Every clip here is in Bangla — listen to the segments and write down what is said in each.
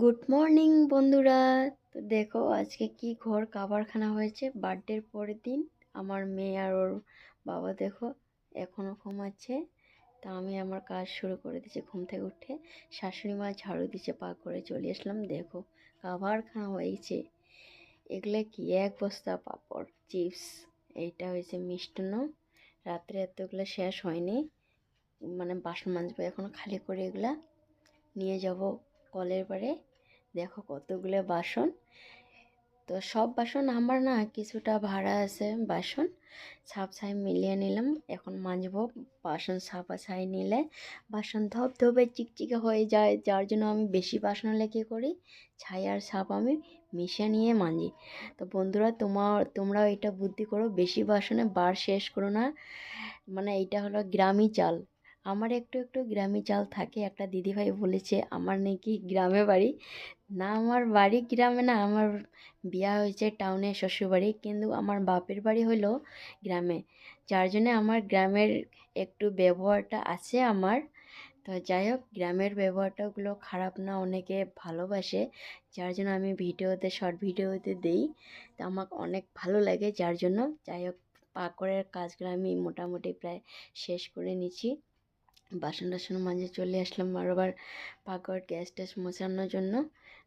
গুড মর্নিং বন্ধুরা। তো দেখো, আজকে কি ঘর কাবারখানা হয়েছে? বার্থডের পরের দিন আমার মেয়ে আর ওর বাবা দেখো এখনও ঘুমাচ্ছে। তা আমি আমার কাজ শুরু করে দিয়েছি ঘুম থেকে উঠে। শাশুড়ি মা ঝাড়ু দিচ্ছে পা করে চলে আসলাম। দেখো, কাবারখানা হয়েছে। এগুলো কি? এক বস্তা পাপড়, চিপস, এইটা হয়েছে মিষ্টান্ন। রাত্রে এতগুলো শেষ হয়নি। মানে বাসন মাজবো, এখন খালি করে এগুলা নিয়ে যাব। কলের পাড়ে। দেখো কতগুলো বাসন। তো সব বাসন আমার না কিছুটা ভাড়া আছে বাসন। সাপ ছাই মিলিয়ে নিলাম। এখন মাজবো। বাসন সাপা ছাই নিলে বাসন ধপ ধপে চিকচিকে হয়ে যায়। যার জন্য আমি বেশি বাসন কী করি? ছাই আর সাপ আমি মিশে নিয়ে মাজি। তো বন্ধুরা তোমার তোমরাও এটা বুদ্ধি করো। বেশি বাসনে বার শেষ করো না। মানে এইটা হলো গ্রামী চাল। আমার একটু একটু গ্রামে চাল থাকে। একটা দিদিভাই বলেছে, আমার নাকি গ্রামে বাড়ি। না, আমার বাড়ি গ্রামে না, আমার বিয়া হয়েছে টাউনে শ্বশুরবাড়ি। কিন্তু আমার বাপের বাড়ি হলো গ্রামে। যার জন্যে আমার গ্রামের একটু ব্যবহারটা আছে আমার। তো যাই হোক, গ্রামের ব্যবহারটাগুলো খারাপ না, অনেকে ভালোবাসে। যার জন্য আমি ভিডিওতে, শর্ট ভিডিওতে দিই। তো আমাকে অনেক ভালো লাগে, যার জন্য যাই হোক পাকড়ের কাজগুলো আমি মোটামুটি প্রায় শেষ করে নিচ্ছি। বাসন টাসন মাঝে চলে আসলাম বারবার পাকড় গ্যাস ট্যাস মোছানোর জন্য।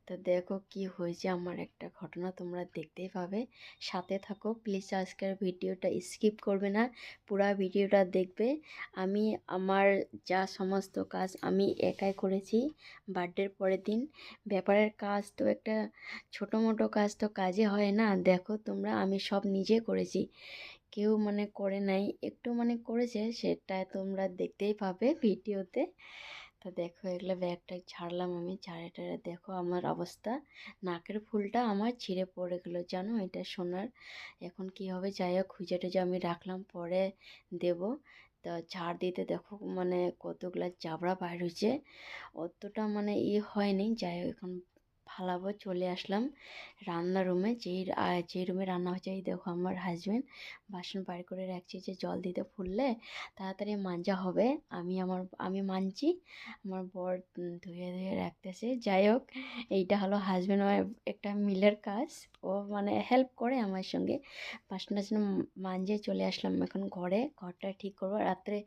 তো দেখো কি হয়েছে আমার একটা ঘটনা তোমরা দেখতেই পাবে। সাথে থাকো প্লিজ আজকের ভিডিওটা স্কিপ করবে না, পুরা ভিডিওটা দেখবে। আমি আমার যা সমস্ত কাজ আমি একাই করেছি বার্থডের পরের দিন। ব্যাপারের কাজ তো একটা ছোটো মোটো কাজ তো কাজে হয় না। দেখো তোমরা, আমি সব নিজে করেছি। কেউ মানে করে নাই। একটু মানে করেছে, সেটা তোমরা দেখতেই পাবে ভিডিওতে। তো দেখো, এগুলো ব্যাগটা ছাড়লাম আমি। ছাড়ে টাড়ে দেখো আমার অবস্থা। নাকের ফুলটা আমার ছিঁড়ে পড়ে গেলো, জানো? এটা সোনার। এখন কি হবে? যাই হোক, খুঁজে টুজে আমি রাখলাম, পরে দেব। তো ঝাড় দিতে দেখো মানে কতগুলো চাবড়া বাইর হয়েছে। অতটা মানে ই হয়নি। যাই হোক, এখন ফালাবো চলে আসলাম রান্না রুমে যেই যে রুমে রান্না হচ্ছে, এই দেখো আমার হাজব্যান্ড বাসন বার করে রাখছি, যে জল দিতে ফুললে তাড়াতাড়ি মাঞ্জা হবে। আমি আমার, আমি মানছি, আমার বর ধুয়ে ধুয়ে রাখতেছে। যাই হোক, এইটা হলো হাজব্যান্ড একটা মিলের কাজ। ও মানে হেল্প করে আমার সঙ্গে। বাসন টাসন মাঞ্জে চলে আসলাম এখন ঘরে। ঘরটা ঠিক করব। রাত্রে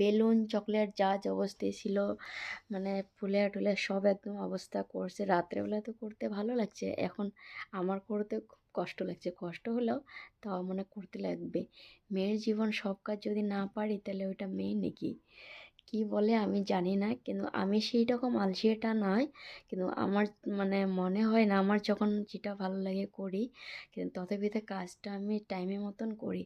বেলুন, চকলেট, যা অবস্থায় ছিল মানে ফুলে টুলে সব একদম অবস্থা করছে। রাত্রেবেলা তো করতে ভালো লাগছে। এখন আমার করতে খুব কষ্ট লাগছে। কষ্ট হলেও তাও মনে করতে লাগবে। মেয়ের জীবন সব কাজ যদি না পারি তাহলে ওইটা মেয়ে নাকি? কি বলে আমি জানি না। কিন্তু আমি সেই রকম আলসিয়াটা নয়। কিন্তু আমার মানে মনে হয় না আমার যখন যেটা ভালো লাগে করি, কিন্তু তথাপিতে কাজটা আমি টাইমের মতন করি।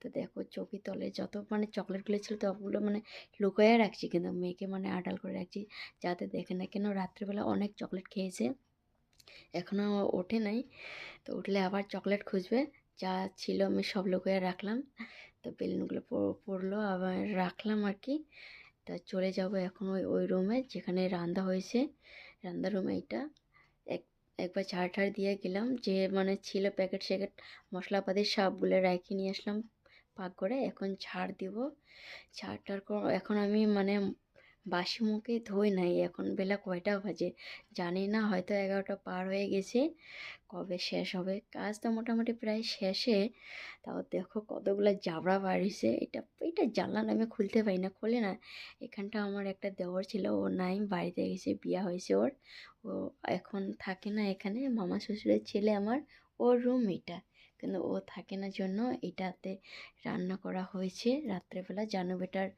তো দেখো চোখে তলে যত মানে চকলেটগুলো ছিল ততগুলো মানে লুকিয়ে রাখছি। কিন্তু মেয়েকে মানে আড়াল করে রাখছি। যাতে দেখে না কেন রাত্রিবেলা অনেক চকলেট খেয়েছে। এখনও ওঠে নাই। তো উঠলে আবার চকলেট খুঁজবে। যা ছিল আমি সব লুকিয়ে রাখলাম। তো বেলুনগুলো পড়ল, আবার রাখলাম আর কি। তা চলে যাব এখন ওই ওই রুমে যেখানে রান্না হয়েছে। রান্না রুমে এইটা। এক, একবার ঝাড় ঠাড় দিয়ে গেলাম। যে মানে ছিল প্যাকেট স্যাকেট মশলাপাতি সবগুলো রেখে নিয়ে আসলাম পাক করে। এখন ঝাড় দিব। ঝাড় টাড় এখন আমি মানে বাসি মুখে ধুই নাই। এখন বেলা কয়টা বাজে? জানি না, হয়তো এগারোটা পার হয়ে গেছে। কবে শেষ হবে? কাজ তো মোটামুটি প্রায় শেষে। তাও দেখো কতগুলো জাবড়া বাড়িছে এটা এটা জানলা আমি খুলতে পারি না, খোলে না। এখানটা আমার একটা দেওয়ার ছিল ও নাই বাড়িতে গেছে, বিয়া হয়েছে ওর। ও এখন থাকে না এখানে, মামা শ্বশুরের ছেলে আমার, ওর রুম এটা কিন্তু ও থাকে না জন্য এটাতে রান্না করা হয়েছে। রাত্রেবেলা জানু বেটার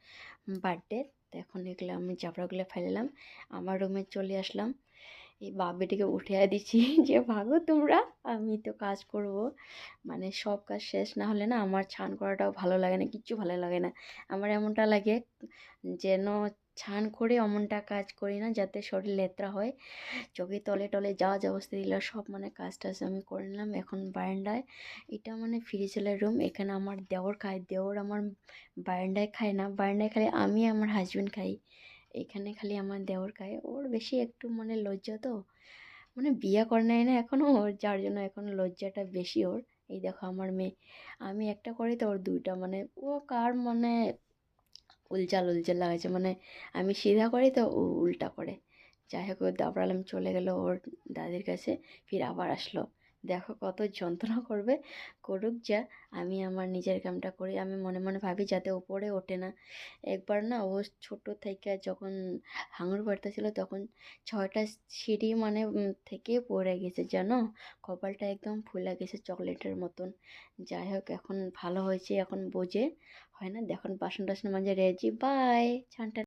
বার্থডে তো এখন এগুলো আমি চাপড়াগুলো ফেললাম, আমার রুমে চলে আসলাম। এই বাবিটিকে উঠে দিচ্ছি যে, ভাগো তোমরা, আমি তো কাজ করব। মানে সব কাজ শেষ, না হলে না আমার ছান করাটাও ভালো লাগে না, কিচ্ছু ভালো লাগে না। আমার এমনটা লাগে যেন ছান করে অমনটা কাজ করি না যাতে শরীর লেত্রা হয়। চোখে তলে টলে যা অবস্থা দিল সব মানে কাজ টাজ আমি করে নিলাম এখন বারান্দায়। এটা মানে ফ্রিজেলের রুম এখানে আমার দেওর খায়, দেওর আমার বারান্দায় খায় না। বারান্দায় খালি আমি আমার হাজব্যান্ড খাই, এখানে খালি আমার দেওর খায়। ওর বেশি একটু মানে লজ্জা তো। মানে বিয়ে করে নেয় না এখনও ওর যার জন্য এখন লজ্জাটা বেশি ওর। এই দেখো আমার মেয়ে, আমি একটা করি তো ওর দুইটা মানে ও কার মানে উলচাল উলচাল লাগাইছে। মানে আমি সিধা করি তো ও উল্টা করে। যাই হোক ওর দাবড়ালাম, চলে গেল ওর দাদির কাছে, ফির আবার আসলো। দেখো কত যন্ত্রণা করবে, করুক যা, আমি আমার নিজের কামটা করি, আমি মনে মনে ভাবি যাতে ওপরে ওঠে না। একবার না ও ছোটো থেকে যখন হাঙর পাড়তেছিল তখন ছয়টা সিঁড়ি মানে থেকে পড়ে গেছে জানো? কপালটা একদম ফুলে গেছে চকলেটের মতন। যাই হোক, এখন ভালো হয়েছে, এখন বোঝে। হয় না? দেখুন বাসন টাসন মাঝে রেজি বাই ছানটা